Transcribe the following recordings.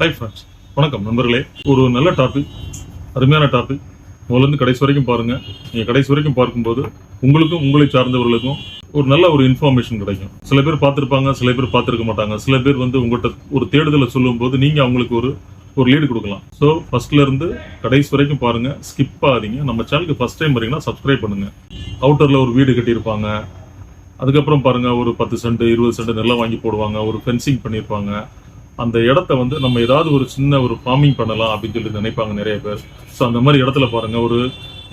Hi friends வணக்கம் நண்பர்களே. ஒரு நல்ல டாபிக் அருமையான டாபிக் முதல்ல இருந்து கடைசி வரைக்கும் பாருங்கள் நீங்கள் கடைசி வரைக்கும் பார்க்கும்போது உங்களுக்கும் உங்களை சார்ந்தவர்களுக்கும் ஒரு நல்ல ஒரு இன்ஃபர்மேஷன் கிடைக்கும். சில பேர் பார்த்துருப்பாங்க சில பேர் பார்த்துருக்க மாட்டாங்க. சில பேர் வந்து உங்கள்கிட்ட ஒரு தேடுதலை சொல்லும்போது நீங்கள் அவங்களுக்கு ஒரு ஒரு லீடு கொடுக்கலாம். ஸோ ஃபர்ஸ்ட்லருந்து கடைசி வரைக்கும் பாருங்கள் ஸ்கிப் ஆகாதீங்க. நம்ம சேனலுக்கு ஃபஸ்ட் டைம் வரீங்கன்னா சப்ஸ்கிரைப் பண்ணுங்க. அவுட்டரில் ஒரு வீடு கட்டியிருப்பாங்க. அதுக்கப்புறம் பாருங்கள் ஒரு பத்து சென்ட் இருபது சென்ட் நிலம் வாங்கி போடுவாங்க. ஒரு ஃபென்சிங் பண்ணியிருப்பாங்க. அந்த இடத்த வந்து நம்ம ஏதாவது ஒரு சின்ன ஒரு ஃபார்மிங் பண்ணலாம் அப்படின்னு சொல்லி நினைப்பாங்க நிறைய பேர். ஸோ அந்த மாதிரி இடத்துல பாருங்க ஒரு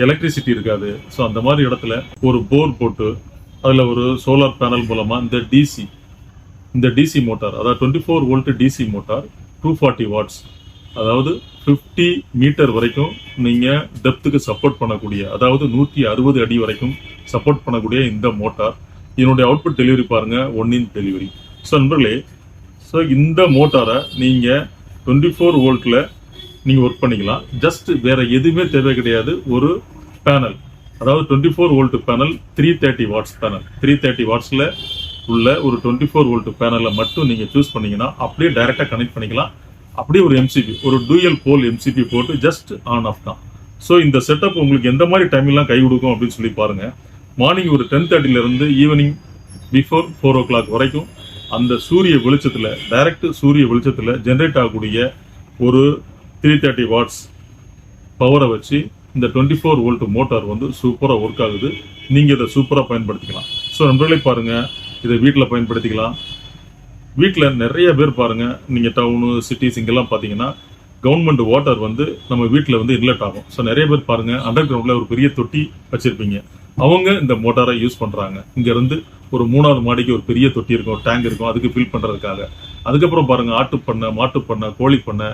எலக்ட்ரிசிட்டி இருக்காது. ஸோ அந்த மாதிரி இடத்துல ஒரு போர் போட்டு அதில் ஒரு சோலார் பேனல் மூலமாக இந்த டிசி இந்த டிசி மோட்டார் அதாவது twenty four volt DC motor two forty watts அதாவது 50 மீட்டர் வரைக்கும் நீங்கள் டெப்த்துக்கு சப்போர்ட் பண்ணக்கூடிய அதாவது நூற்றி அறுபது அடி வரைக்கும் சப்போர்ட் பண்ணக்கூடிய இந்த மோட்டார் இதனுடைய அவுட்புட் டெலிவரி பாருங்கள் ஒன் இன் டெலிவரி ஸோ நண்பர்களே ஸோ இந்த மோட்டாரை நீங்கள் டுவெண்ட்டி ஃபோர் வோல்ட்டில் நீங்கள் ஒர்க் பண்ணிக்கலாம். ஜஸ்ட் வேறு எதுவுமே தேவை கிடையாது. ஒரு பேனல் அதாவது twenty four volt panel three thirty watts panel three thirty வாட்ஸ்ல உள்ள ஒரு டுவெண்ட்டி ஃபோர் வோல்ட் பேனலை மட்டும் நீங்கள் சூஸ் பண்ணீங்கன்னா அப்படியே டைரெக்டாக கனெக்ட் பண்ணிக்கலாம். அப்படியே ஒரு எம்சிபி ஒரு டூயல் போல் எம்சிபி போட்டு ஜஸ்ட் ஆன் ஆஃப் தான். ஸோ இந்த செட்டப் உங்களுக்கு எந்த மாதிரி டைம்லாம் கை கொடுக்கும் அப்படின்னு சொல்லி பாருங்கள் மார்னிங் ஒரு டென் தேர்ட்டிலேருந்து evening before four o'clock வரைக்கும் அந்த சூரிய வெளிச்சத்தில் டைரக்ட் சூரிய வெளிச்சத்தில் ஜென்ரேட் ஆகக்கூடிய ஒரு த்ரீ தேர்ட்டி வாட்ஸ் பவரை வச்சு இந்த டுவெண்ட்டி ஃபோர் வோல்ட் மோட்டார் வந்து சூப்பராக ஒர்க் ஆகுது. நீங்கள் இதை சூப்பராக பயன்படுத்திக்கலாம். ஸோ நண்பர்களே பாருங்கள் இதை வீட்டில் பயன்படுத்திக்கலாம். வீட்டில் நிறைய பேர் பாருங்கள் நீங்கள் டவுனு சிட்டிஸ் இங்கெல்லாம் பார்த்தீங்கன்னா கவர்மெண்ட் வாட்டர் வந்து நம்ம வீட்டில் வந்து இன்லெட் ஆகும். ஸோ நிறைய பேர் பாருங்கள் அண்டர் கிரவுண்டில் ஒரு பெரிய தொட்டி வச்சுருப்பீங்க. அவங்க இந்த மோட்டாரை யூஸ் பண்ணுறாங்க இங்கேருந்து ஒரு மூணாவது மாடிக்கு ஒரு பெரிய தொட்டி இருக்கும் டேங்க் இருக்கும் அதுக்கு ஃபில் பண்ணுறதுக்காக அதுக்கப்புறம் பாருங்கள் ஆட்டு பண்ணை மாட்டு பண்ணை கோழி பண்ணை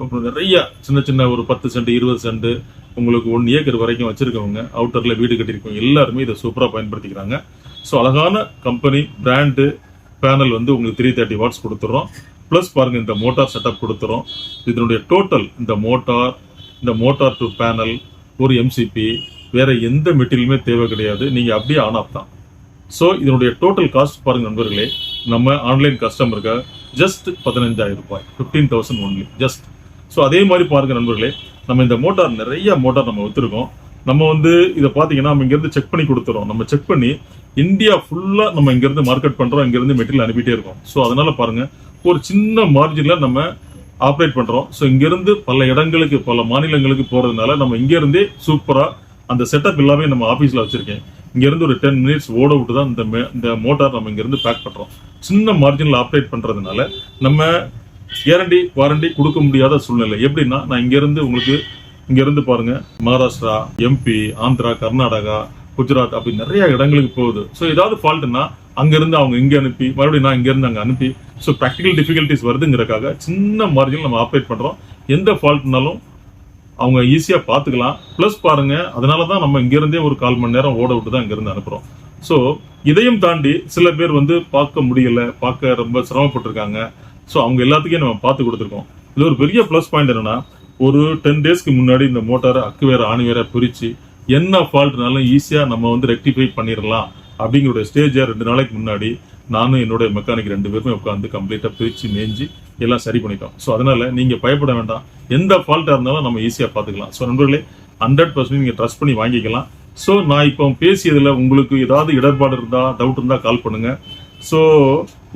அப்புறம் நிறைய சின்ன சின்ன ஒரு பத்து சென்ட் இருபது சென்ட் உங்களுக்கு ஒன் ஏக்கர் வரைக்கும் வச்சிருக்கவங்க அவுட்டரில் வீடு கட்டியிருக்கவங்க எல்லாருமே இதை சூப்பராக பயன்படுத்திக்கிறாங்க. ஸோ அழகான கம்பெனி பிராண்டு பேனல் வந்து உங்களுக்கு த்ரீ தேர்ட்டி வாட்ஸ் கொடுத்துறோம். ப்ளஸ் பாருங்கள் இந்த மோட்டார் செட்டப் கொடுத்துறோம். இதனுடைய டோட்டல் இந்த மோட்டார் இந்த மோட்டார் டு பேனல் ஒரு எம்சிபி வேற எந்த மெட்டீரியலுமே தேவை கிடையாது. நீங்கள் அப்படியே ஆன் ஆஃப் தான். ஸோ இதனுடைய டோட்டல் காஸ்ட் பாருங்க நண்பர்களே. நம்ம ஆன்லைன் கஸ்டமருக்கு ஜஸ்ட் பதினஞ்சாயிரம் ரூபாய். Fifteen thousand only just so அதே மாதிரி பாருங்க நண்பர்களே. நம்ம இந்த மோட்டார் நிறைய மோட்டார் நம்ம விற்றுருக்கோம் நம்ம வந்து இதை பார்த்தீங்கன்னா நம்ம இங்கேருந்து செக் பண்ணி கொடுத்துறோம். நம்ம செக் பண்ணி இந்தியா ஃபுல்லாக நம்ம இங்கேருந்து மார்க்கெட் பண்ணுறோம் இங்கேருந்து மெட்டீரியல் அனுப்பிட்டே இருக்கோம். ஸோ அதனால பாருங்க ஒரு சின்ன மார்ஜினில் நம்ம ஆப்ரேட் பண்ணுறோம் ஸோ இங்கேருந்து பல இடங்களுக்கு பல மாநிலங்களுக்கு போகிறதுனால நம்ம இங்கேருந்தே சூப்பராக அந்த செட்டப் எல்லாமே நம்ம ஆஃபீஸில் வச்சுருக்கேன். இங்கேருந்து ஒரு டென் மினிட்ஸ் ஓட விட்டு தான் இந்த மே- இந்த மோட்டார் நம்ம இங்கேருந்து பேக் பண்ணுறோம் சின்ன மார்ஜினில் ஆப்ரேட் பண்ணுறதுனால நம்ம கேரண்டி வாரண்டி கொடுக்க முடியாத சூழ்நிலை. எப்படின்னா நான் இங்கேருந்து உங்களுக்கு இங்கேருந்து பாருங்கள் மகாராஷ்டிரா எம்பி ஆந்திரா கர்நாடகா குஜராத் அப்படி நிறைய இடங்களுக்கு போகுது. ஸோ ஏதாவது ஃபால்ட்னா அங்கேருந்து அவங்க இங்கே அனுப்பி மறுபடியும் நான் இங்கேருந்து அங்கே அனுப்பி ஸோ ப்ராக்டிக்கல் டிஃபிகல்ட்டிஸ் வருதுங்கிறக்காக சின்ன மார்ஜினில் நம்ம ஆப்ரேட் பண்ணுறோம் எந்த ஃபால்ட்னாலும் அவங்க ஈஸியாக பார்த்துக்கலாம். ப்ளஸ் பாருங்க அதனால தான் நம்ம இங்கேருந்தே ஒரு கால் மணி நேரம் ஓட விட்டு தான் இங்கேருந்து அனுப்புகிறோம் ஸோ இதையும் தாண்டி சில பேர் வந்து பார்க்க முடியல பார்க்க ரொம்ப சிரமப்பட்டிருக்காங்க. ஸோ அவங்க எல்லாத்துக்கும் நம்ம பார்த்து கொடுத்துருக்கோம். இது ஒரு பெரிய ப்ளஸ் பாயிண்ட் என்னென்னா ஒரு டென் டேஸ்க்கு முன்னாடி இந்த மோட்டாரை அக்கு வேற ஆணி வேற பிரித்து என்ன ஃபால்ட்னாலும் ஈஸியாக நம்ம வந்து ரெக்டிஃபை பண்ணிடலாம். அப்படிங்கிற ஸ்டேஜை ரெண்டு நாளைக்கு முன்னாடி நானும் என்னுடைய மெக்கானிக் ரெண்டு பேருமே உட்காந்து கம்ப்ளீட்டாக பிரித்து மேய்ஞ்சி எல்லாம் சரி பண்ணிட்டோம். ஸோ அதனால நீங்கள் பயப்பட வேண்டாம். எந்த ஃபால்ட்டாக இருந்தாலும் நம்ம ஈஸியாக பார்த்துக்கலாம். ஸோ நண்பர்களே ஹண்ட்ரட் பர்சன்ட் நீங்கள் ட்ரஸ்ட் பண்ணி வாங்கிக்கலாம். ஸோ நான் இப்போ பேசியதில் உங்களுக்கு ஏதாவது இடர்பாடு இருந்தால் டவுட் இருந்தால் கால் பண்ணுங்கள் ஸோ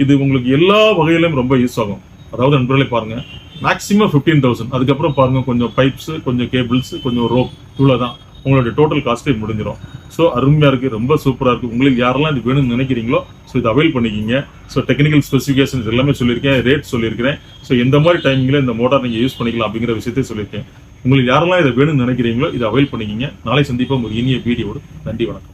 இது உங்களுக்கு எல்லா வகையிலும் ரொம்ப யூஸ் ஆகும். அதாவது நண்பர்களே பாருங்கள் மேக்ஸிமம் ஃபிஃப்டீன் தௌசண்ட் அதுக்கப்புறம் பாருங்கள் கொஞ்சம் பைப்ஸு கொஞ்சம் கேபிள்ஸு கொஞ்சம் ரோப் இவ்வளவுதான். உங்களுடைய டோட்டல் காஸ்ட்டே முடிஞ்சிடும் ஸோ அருமையாக இருக்குது ரொம்ப சூப்பராக இருக்குது உங்களுக்கு யாரெல்லாம் இது வேணும்னு நினைக்கிறீங்களோ ஸோ இதை அவைல் பண்ணிக்கிங்க. ஸோ டெக்னிக்கல் ஸ்பெசிஃபிகேஷன்ஸ் எல்லாமே சொல்லியிருக்கேன் ரேட் சொல்லியிருக்கிறேன். ஸோ எந்த மாதிரி டைமிங்கில் இந்த மோட்டார் நீங்கள் யூஸ் பண்ணிக்கலாம் அப்படிங்கிற விஷயத்தையும் சொல்லியிருக்கேன். உங்களுக்கு யாரெல்லாம் இதை வேணும்னு நினைக்கிறீங்களோ இதை அவைல் பண்ணிக்கிங்க. நாளை சந்திப்போம் ஒரு இனிய வீடியோடு நன்றி வணக்கம்.